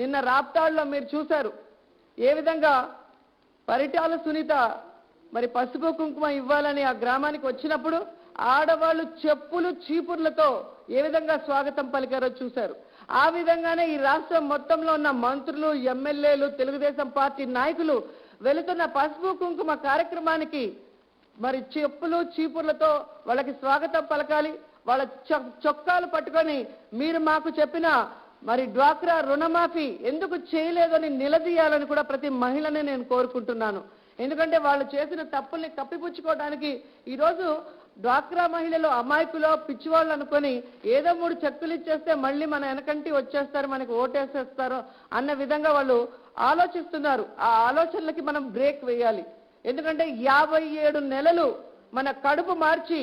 నిన్న రాప్తాడులో మీరు చూశారు. ఏ విధంగా పరిటాల సునీత మరి పసుపు కుంకుమ ఇవ్వాలని ఆ గ్రామానికి వచ్చినప్పుడు ఆడవాళ్ళు చెప్పులు చీపుర్లతో ఏ విధంగా స్వాగతం పలికారో చూశారు. ఆ విధంగానే ఈ రాష్ట్రం మొత్తంలో ఉన్న మంత్రులు ఎమ్మెల్యేలు తెలుగుదేశం పార్టీ నాయకులు వెళుతున్న పసుపు కుంకుమ కార్యక్రమానికి మరి చెప్పులు చీపుర్లతో వాళ్ళకి స్వాగతం పలకాలి. వాళ్ళ చొక్కాలు పట్టుకొని మీరు మాకు చెప్పిన మరి డ్వాక్రా రుణమాఫీ ఎందుకు చేయలేదని నిలదీయాలని కూడా ప్రతి మహిళనే నేను కోరుకుంటున్నాను. ఎందుకంటే వాళ్ళు చేసిన తప్పుల్ని కప్పిపుచ్చుకోవడానికి ఈరోజు డ్వాక్రా మహిళలు అమాయకులో పిచ్చివాళ్ళు అనుకొని ఏదో మూడు చెక్కులు ఇచ్చేస్తే మళ్ళీ మన వెనకంటి వచ్చేస్తారు మనకి ఓటేసేస్తారు అన్న విధంగా వాళ్ళు ఆలోచిస్తున్నారు. ఆ ఆలోచనలకి మనం బ్రేక్ వేయాలి. ఎందుకంటే యాభై ఏడు నెలలు మన కడుపు మార్చి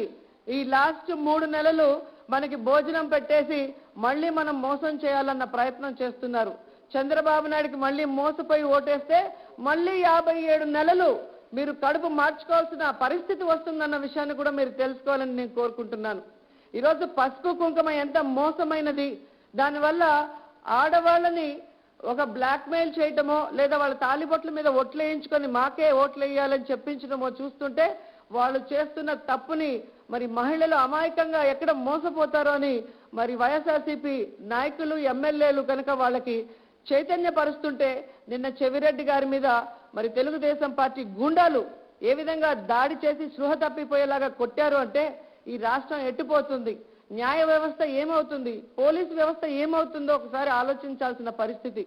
ఈ లాస్ట్ మూడు నెలలు మనకి భోజనం పెట్టేసి మళ్ళీ మనం మోసం చేయాలన్న ప్రయత్నం చేస్తున్నారు. చంద్రబాబు నాయుడికి మళ్ళీ మోసపోయి ఓటేస్తే మళ్ళీ యాభై ఏడు నెలలు మీరు కడుపు మార్చుకోవాల్సిన పరిస్థితి వస్తుందన్న విషయాన్ని కూడా మీరు తెలుసుకోవాలని నేను కోరుకుంటున్నాను. ఈరోజు పసుపు కుంకుమ ఎంత మోసమైనది. దానివల్ల ఆడవాళ్ళని ఒక బ్లాక్మెయిల్ చేయటమో లేదా వాళ్ళ తాలిబొట్ల మీద ఓట్లు వేయించుకొని మాకే ఓట్లు వేయాలని చెప్పించడమో చూస్తుంటే వాళ్ళు చేస్తున్న తప్పుని మరి మహిళలు అమాయకంగా ఎక్కడ మోసపోతారో అని మరి వైఎస్ఆర్సీపీ నాయకులు ఎమ్మెల్యేలు కనుక వాళ్ళకి చైతన్యపరుస్తుంటే నిన్న చెవిరెడ్డి గారి మీద మరి తెలుగుదేశం పార్టీ గుండాలు ఏ విధంగా దాడి చేసి స్పృహ తప్పిపోయేలాగా కొట్టారు అంటే ఈ రాష్ట్రం ఎట్టిపోతుంది? న్యాయ వ్యవస్థ ఏమవుతుంది? పోలీసు వ్యవస్థ ఏమవుతుందో ఒకసారి ఆలోచించాల్సిన పరిస్థితి.